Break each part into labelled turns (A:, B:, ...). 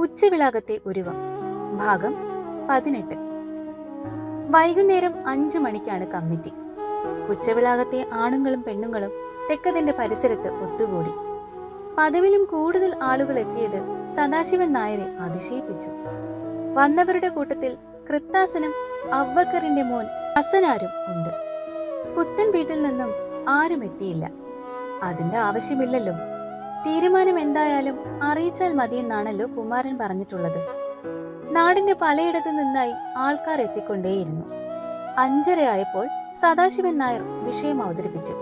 A: ഉച്ചവിളാകത്തെ ഉരുവം. ഭാഗം പതിനെട്ട്. വൈകുന്നേരം അഞ്ചു മണിക്കാണ് കമ്മിറ്റി. ഉച്ചവിളാകത്തെ ആണുങ്ങളും പെണ്ണുങ്ങളും തെക്കതിന്റെ പരിസരത്ത് ഒത്തുകൂടി. പതിവിലും കൂടുതൽ ആളുകൾ എത്തിയത് സദാശിവൻ നായരെ അതിശയിപ്പിച്ചു. വന്നവരുടെ കൂട്ടത്തിൽ കൃത്താസനും അവ്വക്കറിന്റെ മോൻ ഹസനാരും ഉണ്ട്. പുത്തൻ വീട്ടിൽ നിന്നും ആരും എത്തിയില്ല. അതിന്റെ ആവശ്യമില്ലല്ലോ. തീരുമാനം എന്തായാലും അറിയിച്ചാൽ മതിയെന്നാണല്ലോ കുമാരൻ പറഞ്ഞിട്ടുള്ളത്. നാടിന്റെ പലയിടത്തു നിന്നായി ആൾക്കാർ എത്തിക്കൊണ്ടേയിരുന്നു. അഞ്ചരയായപ്പോൾ സദാശിവൻ നായർ വിഷയം അവതരിപ്പിച്ചു.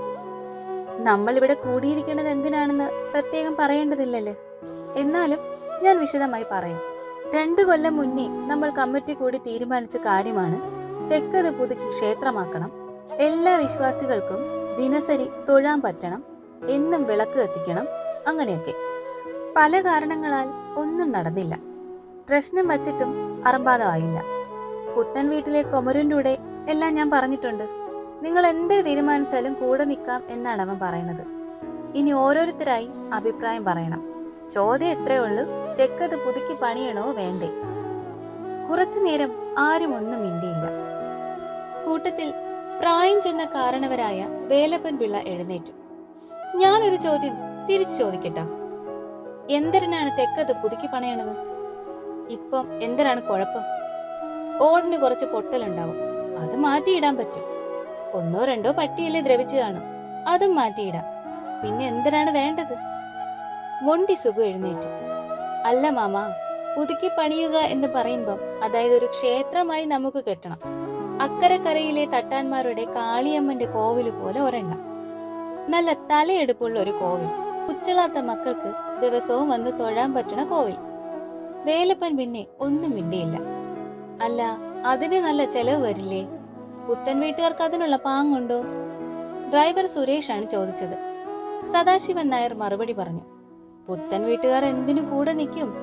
A: നമ്മൾ ഇവിടെ കൂടിയിരിക്കുന്നത് എന്തിനാണെന്ന് പ്രത്യേകം പറയേണ്ടതില്ലല്ലേ? എന്നാലും ഞാൻ വിശദമായി പറയാം. രണ്ടു കൊല്ലം മുന്നേ നമ്മൾ കമ്മിറ്റി കൂടി തീരുമാനിച്ച കാര്യമാണ് തെക്കത് പുതുക്കി ക്ഷേത്രമാക്കണം എല്ലാ വിശ്വാസികൾക്കും ദിനസരി തൊഴാൻ പറ്റണം എന്നും വിളക്ക് കത്തിക്കണം അങ്ങനെയൊക്കെ. പല കാരണങ്ങളാൽ ഒന്നും നടന്നില്ല. പ്രശ്നം വച്ചിട്ടും അറമ്പാതമായില്ല പുത്തൻ വീട്ടിലെ കൊമരന്റെ കൂടെ എല്ലാം ഞാൻ പറഞ്ഞിട്ടുണ്ട്. നിങ്ങൾ എന്ത് തീരുമാനിച്ചാലും കൂടെ നിൽക്കാം എന്നാണ് അവൻ പറയുന്നത്. ഇനി ഓരോരുത്തരായി അഭിപ്രായം പറയണം. ചോദ്യം എത്രയേ ഉള്ളൂ? തെക്കത് പുതുക്കി പണിയണോ വേണ്ടേ? കുറച്ചു നേരം ആരും ഒന്നും മിണ്ടിയില്ല. കൂട്ടത്തിൽ പ്രായം ചെന്ന കാരണവരായ വേലപ്പൻ പിള്ള എഴുന്നേറ്റു. ഞാനൊരു ചോദ്യം തിരിച്ചു ചോദിക്കട്ടോ. എന്തരനാണ് തെക്കത് പുതുക്കി പണയണത്? ഇപ്പം എന്തരാണ് കുഴപ്പം? ഓടിന് കുറച്ച് പൊട്ടലുണ്ടാവും. അത് മാറ്റിയിടാൻ പറ്റും. ഒന്നോ രണ്ടോ പട്ടിയല്ലേ ദ്രവിച്ചു കാണും. അതും മാറ്റിയിടാം. പിന്നെ എന്തരാണ് വേണ്ടത്? മൊണ്ടി സുഖം എഴുന്നേറ്റു. അല്ല മാമ പുതുക്കി പണിയുക എന്ന് പറയുമ്പം അതായത് ഒരു ക്ഷേത്രമായി നമുക്ക് കെട്ടണം. അക്കരക്കരയിലെ തട്ടാന്മാരുടെ കാളിയമ്മന്റെ കോവിൽ പോലെ ഒരെണ്ണം. നല്ല തലയെടുപ്പുള്ള ഒരു കോവിൽ. ഉച്ചളാത്ത മക്കൾക്ക് ദിവസവും വന്ന് തൊഴാൻ പറ്റുന്ന കോവിൽ. വേലപ്പൻ പിന്നെ ഒന്നും മിണ്ടിയില്ല. അല്ല അതിന് നല്ല ചെലവ് വരില്ലേ? പുത്തൻ വീട്ടുകാർക്ക് അതിനുള്ള പാങ്ങുണ്ടോ? ഡ്രൈവർ സുരേഷ് ആണ് ചോദിച്ചത്. സദാശിവൻ നായർ മറുപടി പറഞ്ഞു പുത്തൻ വീട്ടുകാർ എന്തിനു കൂടെ നിൽക്കും?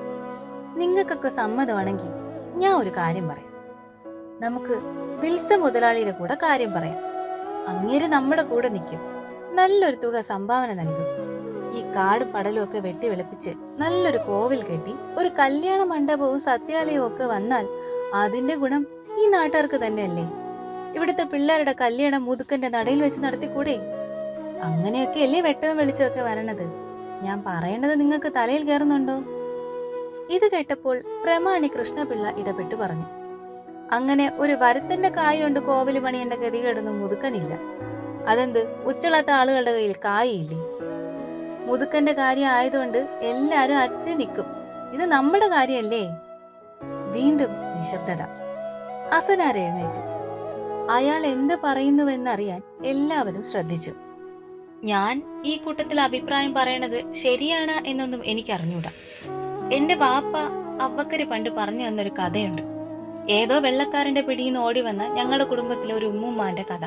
A: നിങ്ങൾക്കൊക്കെ സമ്മതമാണെങ്കിൽ ഞാൻ ഒരു കാര്യം പറയാം. നമുക്ക് വിൽസ മുതലാളിയുടെ കൂടെ കാര്യം പറയാം. അങ്ങേര് നമ്മുടെ കൂടെ നിൽക്കും. നല്ലൊരു തുക സംഭാവന നൽകും. ഈ കാട് പടലും ഒക്കെ വെട്ടി വെളുപ്പിച്ച് നല്ലൊരു കോവിൽ കെട്ടി ഒരു കല്യാണ മണ്ഡപവും സത്യാലയവും ഒക്കെ വന്നാൽ അതിന്റെ ഗുണം ഈ നാട്ടുകാർക്ക് തന്നെയല്ലേ? ഇവിടുത്തെ പിള്ളേരുടെ കല്യാണം മുതുക്കന്റെ നടയിൽ വെച്ച് നടത്തിക്കൂടെ? അങ്ങനെയൊക്കെ അല്ലേ വെട്ടവും വെളിച്ചമൊക്കെ വരണത്. ഞാൻ പറയണത് നിങ്ങൾക്ക് തലയിൽ കയറുന്നുണ്ടോ? ഇത് കേട്ടപ്പോൾ പ്രമാണി കൃഷ്ണപിള്ള ഇടപെട്ട് പറഞ്ഞു. അങ്ങനെ ഒരു വരുത്തന്റെ കായ കൊണ്ട് കോവിൽ പണിയേണ്ട ഗതികേടൊന്നും മുതുക്കനില്ല. അതെന്ത്? ഉച്ചളാത്ത ആളുകളുടെ കയ്യിൽ കായില്ലേ മുതുക്കന്റെ കാര്യം ആയതുകൊണ്ട് എല്ലാരും അറ്റ് നിൽക്കും. ഇത് നമ്മുടെ കാര്യമല്ലേ? വീണ്ടും നിശബ്ദത. അസനാർ എഴുന്നേറ്റു. അയാൾ എന്ത് പറയുന്നുവെന്നറിയാൻ എല്ലാവരും ശ്രദ്ധിച്ചു. ഞാൻ ഈ കൂട്ടത്തിൽ അഭിപ്രായം പറയണത് ശരിയാണ് എന്നൊന്നും എനിക്കറിഞ്ഞൂടാ. എന്റെ വാപ്പ അവക്കര് പണ്ട് പറഞ്ഞു തന്നൊരു കഥയുണ്ട്. ഏതോ വെള്ളക്കാരന്റെ പിടിയിൽ നിന്ന് ഓടി വന്ന ഞങ്ങളുടെ കുടുംബത്തിലെ ഒരു ഉമ്മുമ്മാന്റെ കഥ.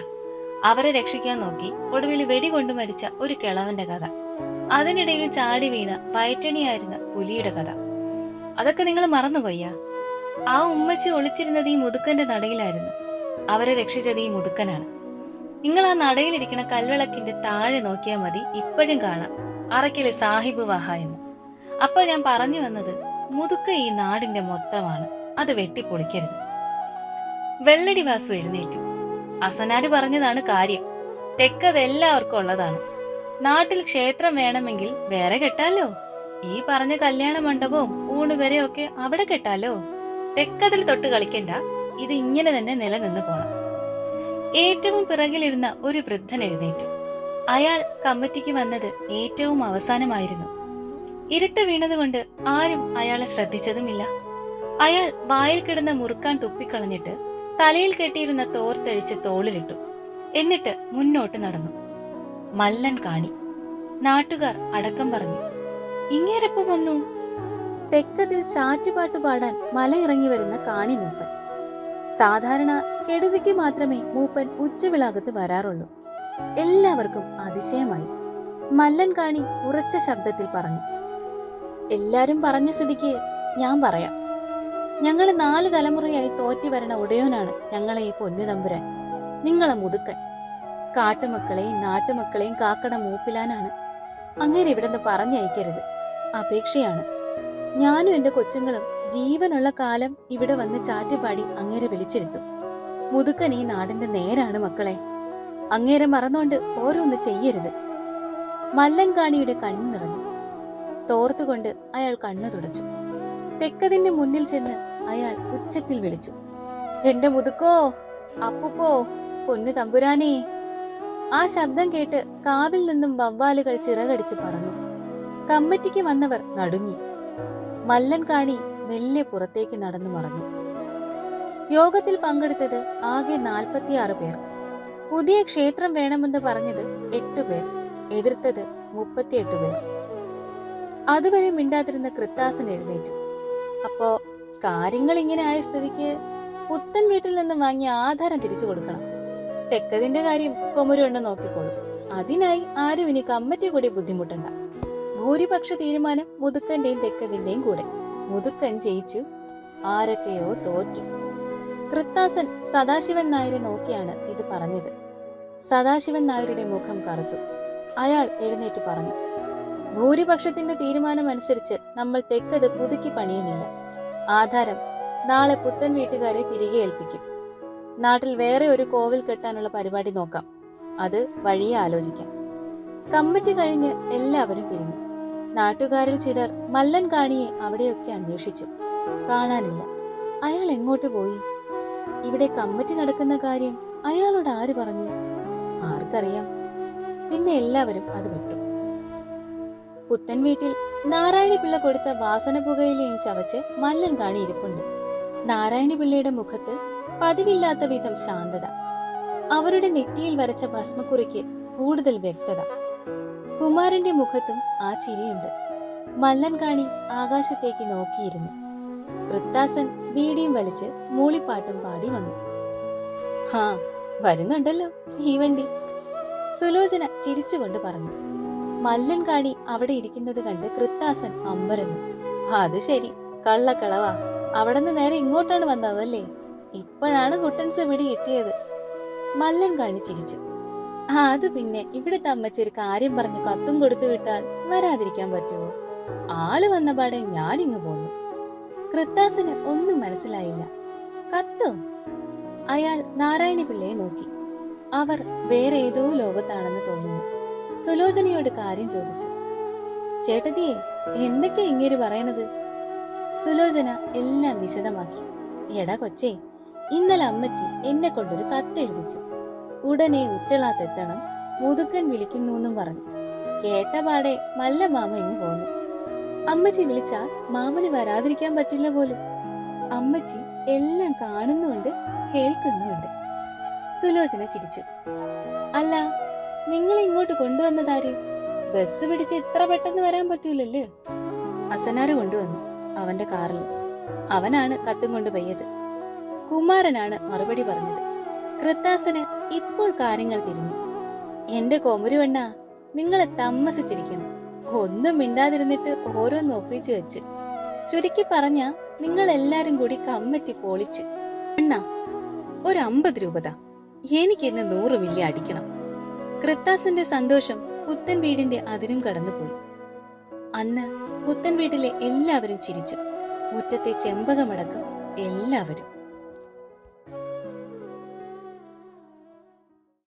A: അവരെ രക്ഷിക്കാൻ നോക്കി ഒടുവിൽ വെടികൊണ്ട് മരിച്ച ഒരു കിളവന്റെ കഥ. അതിനിടയിൽ ചാടി വീണ പയറ്റണിയായിരുന്ന പുലിയുടെ കഥ. അതൊക്കെ നിങ്ങൾ മറന്നുപോയ്യ ആ? ഉമ്മച്ചി ഒളിച്ചിരുന്നത് ഈ മുതുക്കന്റെ നടയിലായിരുന്നു. അവരെ രക്ഷിച്ചത് ഈ മുതുക്കനാണ്. നിങ്ങൾ ആ നടയിലിരിക്കുന്ന കൽവിളക്കിന്റെ താഴെ നോക്കിയാൽ മതി ഇപ്പോഴും കാണാം. അറക്കിലെ സാഹിബ് വഹ എന്ന്. അപ്പൊ ഞാൻ പറഞ്ഞു വന്നത് മുതുക്ക ഈ നാടിന്റെ മൊത്തമാണ്. അത് വെട്ടിപ്പൊളിക്കരുത്. വെള്ളടി വാസു എഴുന്നേറ്റു. അസനാര് പറഞ്ഞതാണ് കാര്യം. തെക്കത് എല്ലാവർക്കും ഉള്ളതാണ്. നാട്ടിൽ ക്ഷേത്രം വേണമെങ്കിൽ വേറെ കെട്ടാലോ? ഈ പറഞ്ഞ കല്യാണ മണ്ഡപവും ഊണ് വരെയൊക്കെ അവിടെ കെട്ടാലോ? തെക്കതിൽ തൊട്ട് കളിക്കണ്ട. ഇത് ഇങ്ങനെ തന്നെ നിലനിന്ന് പോണം. ഏറ്റവും പിറകിലിരുന്ന ഒരു വൃദ്ധൻ എഴുന്നേറ്റു. അയാൾ കമ്മിറ്റിക്ക് വന്നത് ഏറ്റവും അവസാനമായിരുന്നു. ഇരുട്ട് വീണതുകൊണ്ട് ആരും അയാളെ ശ്രദ്ധിച്ചതുമില്ല. അയാൾ വായിൽ കിടന്ന മുറുക്കാൻ തുപ്പിക്കളഞ്ഞിട്ട് തലയിൽ കെട്ടിയിരുന്ന തോർത്തെഴിച്ച് തോളിലിട്ടു. എന്നിട്ട് മുന്നോട്ട് നടന്നു. മല്ലൻ കാണി. നാട്ടുകാർ അടക്കം പറഞ്ഞു ഇങ്ങേരപ്പം വന്നു? തെക്കതിൽ ചാറ്റുപാട്ട് പാടാൻ മലയിറങ്ങി വരുന്ന കാണി മൂപ്പൻ. സാധാരണ കെടുതിക്ക് മാത്രമേ മൂപ്പൻ ഉച്ചവിളാകത്ത് വരാറുള്ളൂ. എല്ലാവർക്കും അതിശയമായി. മല്ലൻ കാണി ഉറച്ച ശബ്ദത്തിൽ പറഞ്ഞു എല്ലാരും പറഞ്ഞ സ്ഥിതിക്ക് ഞാൻ പറയാം. ഞങ്ങൾ നാല് തലമുറയായി തോറ്റി വരണ ഉടയോനാണ് ഞങ്ങളെ ഈ പൊന്നു തമ്പുരാൻ. നിങ്ങളെ മുതുക്കൻ. കാട്ടുമക്കളെയും നാട്ടുമക്കളെയും കാക്കട മൂപ്പിലാനാണ് അങ്ങേരെ ഇവിടുന്ന് പറഞ്ഞയക്കരുത്. അപേക്ഷയാണ്. ഞാനും എന്റെ കൊച്ചുങ്ങളും ജീവനുള്ള കാലം ഇവിടെ വന്ന് ചാറ്റുപാടി അങ്ങേരെ വിളിച്ചിരുത്തും. മുതുക്കൻ ഈ നാടിന്റെ നേരാണ് മക്കളെ. അങ്ങേരെ മറന്നുകൊണ്ട് ഓരോന്ന് ചെയ്യരുത്. മല്ലൻകാണിയുടെ കണ്ണു നിറഞ്ഞു. തോർത്തുകൊണ്ട് അയാൾ കണ്ണു തുടച്ചു. തെക്കതിന്റെ മുന്നിൽ ചെന്ന് അയാൾ ഉച്ചത്തിൽ വിളിച്ചു. എന്റെ മുതുക്കോ അപ്പുപ്പോ പൊന്നു തമ്പുരാനേ ആ ശബ്ദം കേട്ട് കാവിൽ നിന്നും വവ്വാലുകൾ ചിറകടിച്ച് പറന്നു. കമ്മറ്റിക്ക് വന്നവർ നടുങ്ങി. മല്ലൻ കാണി മെല്ലെ പുറത്തേക്ക് നടന്നു മറന്നു. യോഗത്തിൽ പങ്കെടുത്തത് ആകെ നാൽപ്പത്തിയാറ് പേർ. പുതിയ ക്ഷേത്രം വേണമെന്ന് പറഞ്ഞത് എട്ട് പേർ. എതിർത്തത് മുപ്പത്തിയെട്ട് പേർ. അതുവരെ മിണ്ടാതിരുന്ന കൃത്താസൻ എഴുന്നേറ്റു. അപ്പോ കാര്യങ്ങൾ ഇങ്ങനെ ആയ സ്ഥിതിക്ക് പുത്തൻ വീട്ടിൽ നിന്ന് വാങ്ങിയ ആധാരം തിരിച്ചു കൊടുക്കണം. തെക്കതിന്റെ കാര്യം കൊമരുണ്ട് നോക്കിക്കോളും. അതിനായി ആരും ഇനി കമ്മറ്റി കൂടി ബുദ്ധിമുട്ടണ്ട. ഭൂരിപക്ഷ തീരുമാനം മുതുക്കന്റെയും തെക്കതിന്റെയും കൂടെ. മുതുക്കൻ ജയിച്ചു ആരൊക്കെയോ തോറ്റു. കൃത്താസൻ സദാശിവൻ നായരെ നോക്കിയാണ് ഇത് പറഞ്ഞത്. സദാശിവൻ നായരുടെ മുഖം കറുത്തു. അയാൾ എഴുന്നേറ്റ് പറഞ്ഞു ഭൂരിപക്ഷത്തിന്റെ തീരുമാനമനുസരിച്ച് നമ്മൾ തെക്കത് പുതുക്കി പണിയുന്നില്ല. ആധാരം നാളെ പുത്തൻ വീട്ടുകാരെ തിരികെ ഏൽപ്പിക്കും. നാട്ടിൽ വേറെ ഒരു കോവിൽ കെട്ടാനുള്ള പരിപാടി നോക്കാം. അത് വഴിയെ ആലോചിക്കാം. കമ്മിറ്റി കഴിഞ്ഞ് എല്ലാവരും പിരിഞ്ഞു. നാട്ടുകാരിൽ ചിലർ മല്ലൻ കാണിയെ അവിടെയൊക്കെ അന്വേഷിച്ചു. കാണാനില്ല. അയാൾ എങ്ങോട്ട് പോയി? ഇവിടെ കമ്മിറ്റി നടക്കുന്ന കാര്യം അയാളോട് ആര് പറഞ്ഞു? ആർക്കറിയാം. പിന്നെ എല്ലാവരും അത് വിട്ടു. പുത്തൻ വീട്ടിൽ നാരായണി പിള്ള കൊടുത്ത വാസന പുകയിലയും ചവച്ച് മല്ലൻ കാണിയിരിപ്പുണ്ട് നാരായണി പിള്ളയുടെ മുഖത്ത് പതിവില്ലാത്ത വിധം ശാന്തത. അവരുടെ നെറ്റിയിൽ വരച്ച ഭസ്മക്കുറിക്ക് കൂടുതൽ വ്യക്തത. കുമാരന്റെ മുഖത്തും ആ ചിരിയുണ്ട്. മല്ലൻ കാണി ആകാശത്തേക്ക് നോക്കിയിരുന്നു. കൃത്താസൻ വീടിയും വലിച്ച് മൂളിപ്പാട്ടും പാടി വന്നു. ഹാ വരുന്നുണ്ടല്ലോ ഈ വണ്ടി സുലോചന ചിരിച്ചുകൊണ്ട് പറഞ്ഞു. മല്ലൻ കാണി അവിടെ ഇരിക്കുന്നത് കണ്ട് കൃത്താസൻ അമ്പരന്നു. അത് ശരി കള്ളക്കളവാ. അവിടെ നിന്ന് നേരെ ഇങ്ങോട്ടാണ് വന്നതല്ലേ? ഇപ്പോഴാണ് കുട്ടൻസ് പിടി കിട്ടിയത്. മല്ലൻ കാണി ചിരിച്ചു. ആ അത് പിന്നെ ഇവിടുത്തെ അമ്മച്ചി ഒരു കാര്യം പറഞ്ഞ് കത്തും കൊടുത്തു വിട്ടാൽ വരാതിരിക്കാൻ പറ്റുമോ? ആൾ വന്ന പാടെ ഞാനിങ്ങ് പോന്നു. കൃത്താസന് ഒന്നും മനസ്സിലായില്ല. കത്തോ? അയാൾ നാരായണി പിള്ളയെ നോക്കി. അവർ വേറെ ഏതോ ലോകത്താണെന്ന് തോന്നുന്നു. സുലോചനയോട് കാര്യം ചോദിച്ചു. ചേട്ടത്തിയെ എന്തൊക്കെ ഇങ്ങേര് പറയണത്? സുലോചന എല്ലാം വിശദമാക്കി. എടാ കൊച്ചേ ഇന്നലെ അമ്മച്ചി എന്നെ കൊണ്ടൊരു കത്തെഴുതിച്ചു. ഉടനെ ഉച്ചളാത്തെത്തണം മുതുക്കൻ വിളിക്കുന്നു എന്നും പറഞ്ഞു. കേട്ട പാടെ മല്ല മാമ ഇങ്ങ് പോന്നു. അമ്മച്ചി വിളിച്ചാൽ മാമന് വരാതിരിക്കാൻ പറ്റില്ല പോലും. അമ്മച്ചി എല്ലാം കാണുന്നുണ്ട് കേൾക്കുന്നുണ്ട്. സുലോചന ചിരിച്ചു. അല്ല നിങ്ങളെ ഇങ്ങോട്ട് കൊണ്ടുവന്നതാര്? ബസ് പിടിച്ച് ഇത്ര പെട്ടെന്ന് വരാൻ പറ്റൂലല്ലേ? അസനാര് കൊണ്ടുവന്നു അവന്റെ കാറിൽ. അവനാണ് കത്തും കൊണ്ട് പെയ്യത്. കുമാരനാണ് മറുപടി പറഞ്ഞത്. കൃത്താസന് ഇപ്പോൾ കാര്യങ്ങൾ തിരിഞ്ഞു. എന്റെ കൊമരുവണ്ണ നിങ്ങളെ താമസിച്ചിരിക്കണം ഒന്നും മിണ്ടാതിരുന്നിട്ട് ഓരോന്ന് ഒപ്പിച്ചു വെച്ച്. ചുരുക്കി പറഞ്ഞ നിങ്ങൾ എല്ലാരും കൂടി കമ്മറ്റി പൊളിച്ച്. അണ്ണ ഒരു അമ്പത് രൂപതാ. എനിക്കിന്ന് നൂറ് മില്ലി അടിക്കണം. കൃത്താസന്റെ സന്തോഷം പുത്തൻ വീടിന്റെ അതിരും കടന്നുപോയി. അന്ന് പുത്തൻ വീട്ടിലെ എല്ലാവരും ചിരിച്ചു. മുറ്റത്തെ ചെമ്പകമടക്കം എല്ലാവരും.